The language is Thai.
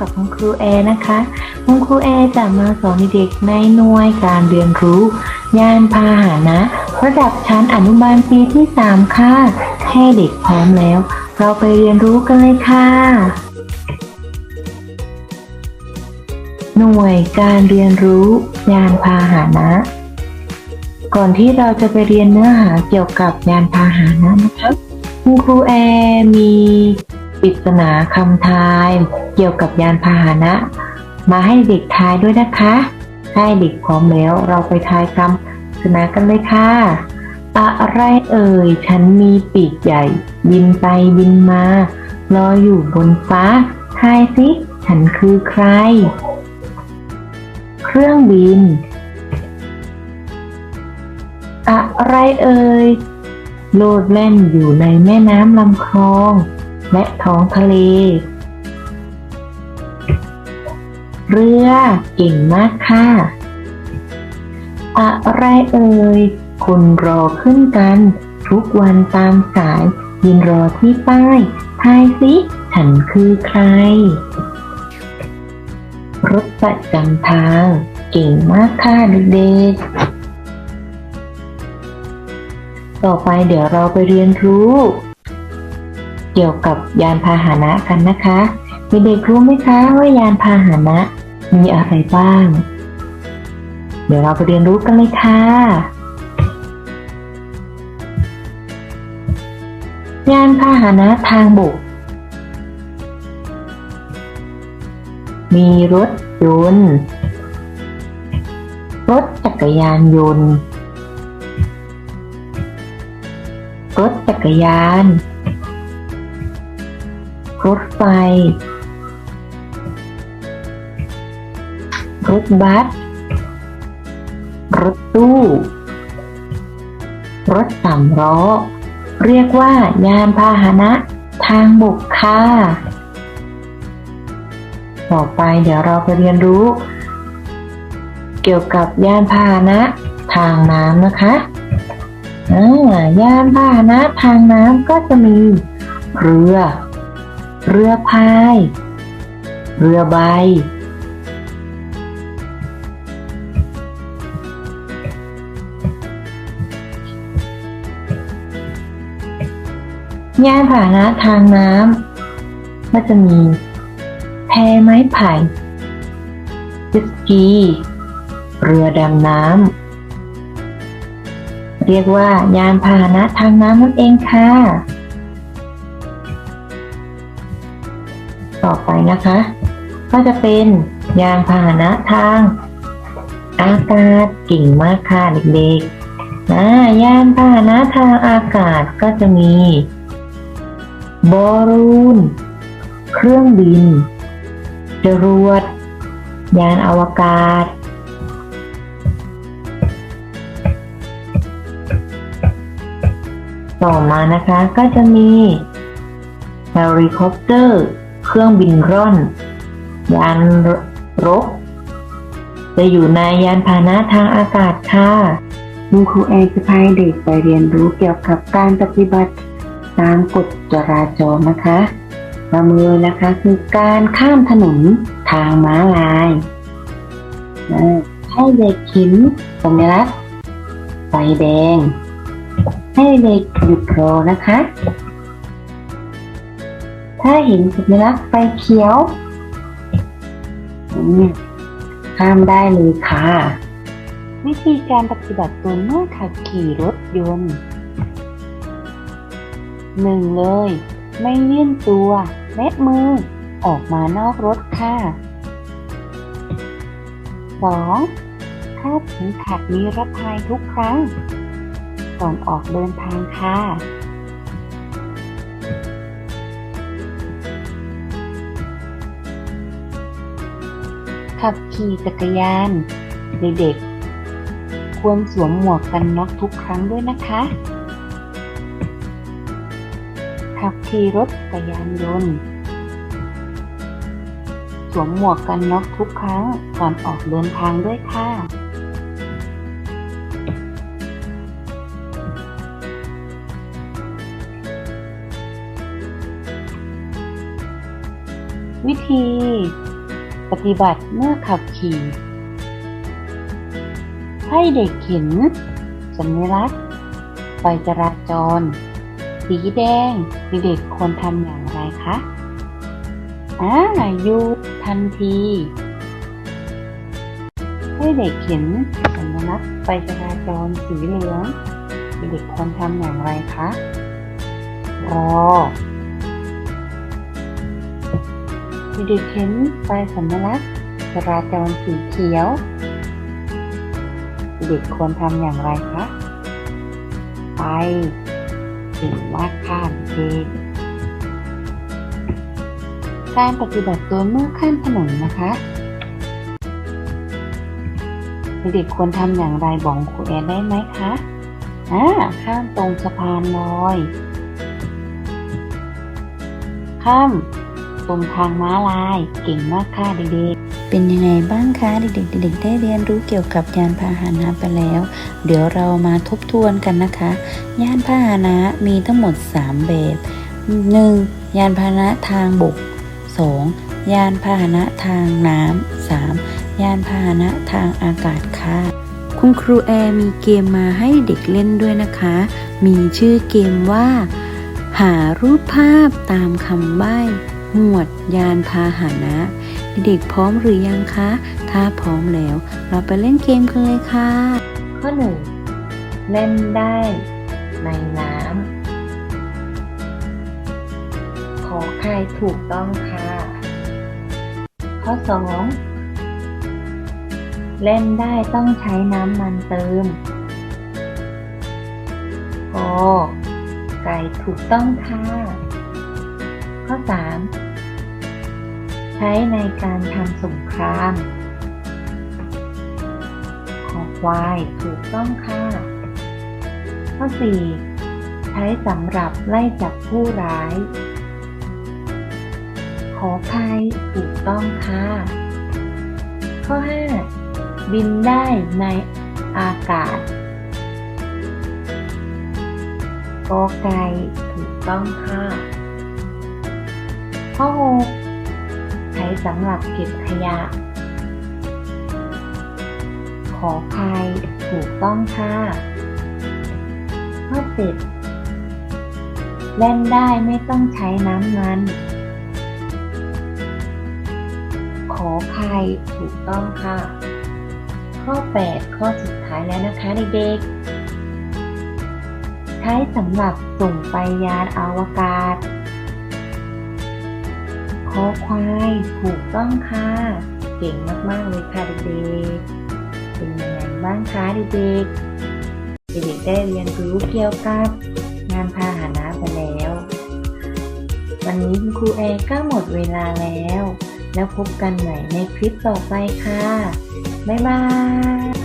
กับคุณครูแอร์นะคะ คุณครูแอร์จะมาสอนเด็กในหน่วยการเรียนรู้ยานพาหนะ ระดับชั้นอนุบาลปีที่ 3 ค่ะแค่เด็กพร้อมแล้ว เราไปเรียนรู้กันเลยค่ะ หน่วยการเรียนรู้ยานพาหนะ ก่อนที่เราจะไปเรียนเนื้อหาเกี่ยวกับยานพาหนะนะคะคุณครูแอร์มี ปริศนาคำทาย เกี่ยวกับยานพาหนะ มาให้เด็กทายด้วยนะคะถ้าเด็กพร้อมแล้วเราไปทายคำปริศนากันเลยค่ะ อะไรเอ่ย ฉันมีปีกใหญ่ บินไปบินมาลอยอยู่บนฟ้าทายสิ ฉันคือใคร เครื่องบิน อะไรเอ่ยโลดแล่นอยู่ในแม่น้ำลำคลอง และท้องทะเล เรือเก่งมากค่ะ อะไรเอ่ย คนรอขึ้นกัน ทุกวันตามสายยืนรอที่ป้ายทายสิฉันคือใคร รถประจำทาง เก่งมากค่ะเด็กๆต่อไปเดี๋ยวเราไปเรียนรู้ กี่ยวกับยานพาหนะกันนะคะเด็กๆรู้ไหมคะว่ายานพาหนะมีอะไรบ้าง เดี๋ยวเราไปเรียนรู้กันเลยค่ะ ยานพาหนะทางบก มีรถยนต์ รถจักรยานยนต์ รถจักรยาน รถไฟ รถบัส รถตู้ รถสามล้อ เรียกว่ายานพาหนะทางบกค่ะต่อไปเดี๋ยวเราไปเรียนรู้ เกี่ยวกับยานพาหนะทางน้ำนะคะอ่ายานพาหนะทางน้ำก็จะมีเรือ เรือพาย เรือใบ ยานพาหนะทางน้ำ ก็จะมี แพไม้ไผ่จ็ตสกี เรือดำน้ำ เรียกว่ายานพาหนะทางน้ำนั่นเองค่ะ ต่อไปนะคะ ก็จะเป็นยานพาหนะทาง อากาศเก่งมากค่ะเด็กๆนะยานพาหนะทางอากาศก็จะมีบอลูน เครื่องบิน จรวด ยานอวกาศ ต่อมานะคะก็จะมีเฮลิคอปเตอร์ เครื่องบินร่อน ยานรบ จะอยู่ในยานพาหนะทางอากาศค่ะคุณครูแอนจะพาเด็กไปเรียนรู้เกี่ยวกับการปฏิบัติตามกฎจราจรนะคะประมือนะคะคือการข้ามถนนทางม้าลายให้เด็กเห็นสัญลักษณ์ไฟแดง ให้เด็กหยุดรอนะคะ ถ้าเห็นสัญลักษณ์ไฟเขียวข้ามได้เลยค่ะ วิธีการปฏิบัติตัวเมื่อขับขี่รถยนต์หนึ่งเลย ไม่เลื่อนตัวและมือออกมานอกรถค่ะสองคาดเข็มขัดนิรภัยทุกครั้ง ก่อนออกเดินทางค่ะ ขับขี่จักรยาน เด็กๆ ควรสวมหมวกกันน็อกทุกครั้งด้วยนะคะ ขับขี่รถจักรยานยนต์สวมหมวกกันน็อกทุกครั้งก่อนออกเดินทางด้วยค่ะ วิธี ปฏิบัติเมื่อขับขี่ ให้เด็กเห็นสัญลักษณ์ไฟจราจร สีแดงเด็กควรทำอย่างไรคะอ่าหยุดทันที ให้เด็กเห็นสัญลักษณ์ไฟจราจรสีเหลืองเด็กควรทำอย่างไรคะรอ เด็กเห็นไฟสัญลักษณ์จราจรสีเขียว เด็กควรทำอย่างไรคะไปหรือว่าข้ามเองการปฏิบัติตัวเมื่อข้ามถนนนะคะ เด็กควรทำอย่างไรบอกครูแอนได้ไหมคะอ่าข้ามตรงสะพานลอย ข้าม รงทางม้าลาย เก่งมากค่ะเด็กๆ เป็นยังไงบ้างคะเด็กๆเด็กๆได้เรียนรู้เกี่ยวกับยานพาหนะไปแล้ว เดี๋ยวเรามาทบทวนกันนะคะ ยานพาหนะมีทั้งหมด 3 แบบ 1. ยานพาหนะทางบก 2. ยานพาหนะทางน้ำ 3. ยานพาหนะทางอากาศค่ะ คุณครูแอร์มีเกมมาให้เด็กเล่นด้วยนะคะ มีชื่อเกมว่าหารูปภาพตามคำใบ้ หมวดยานพาหนะ เด็กพร้อมหรือยังคะ ถ้าพร้อมแล้ว เราไปเล่นเกมกันเลยค่ะ ข้อหนึ่งเล่นได้ในน้ำขอใครถูกต้องค่ะ ข้อสองเล่นได้ต้องใช้น้ำมันเติมกไก่ถูกต้องค่ะ ข้อสาม ใช้ในการทำสงครามขอควายถูกต้องค่ะ ข้อ 4 ใช้สำหรับไล่จับผู้ร้าย ขอไข่ถูกต้องค่ะ ข้อ 5 บินได้ในอากาศกอไก่ถูกต้องค่ะ ข้อ 6 ใช้สำหรับเก็บขยะ ขอไข่ถูกต้องค่ะข้อเจ็ดเล่นได้ไม่ต้องใช้น้ำมัน ขอไข่ถูกต้องค่ะ ข้อ 8 ข้อสุดท้ายแล้วนะคะเด็กๆ ใช้สำหรับส่งไปยานอวกาศ ขอควายถูกต้องค่ะ เก่งมากๆเลยค่ะเด็กๆ เป็นยังไงบ้างคะเด็กๆ เด็กๆได้เรียนรู้เกี่ยวกับงานพาหนะไปแล้ว วันนี้คุณครูแอร์ก็หมดเวลาแล้ว แล้วพบกันใหม่ในคลิปต่อไปค่ะ บ๊ายบาย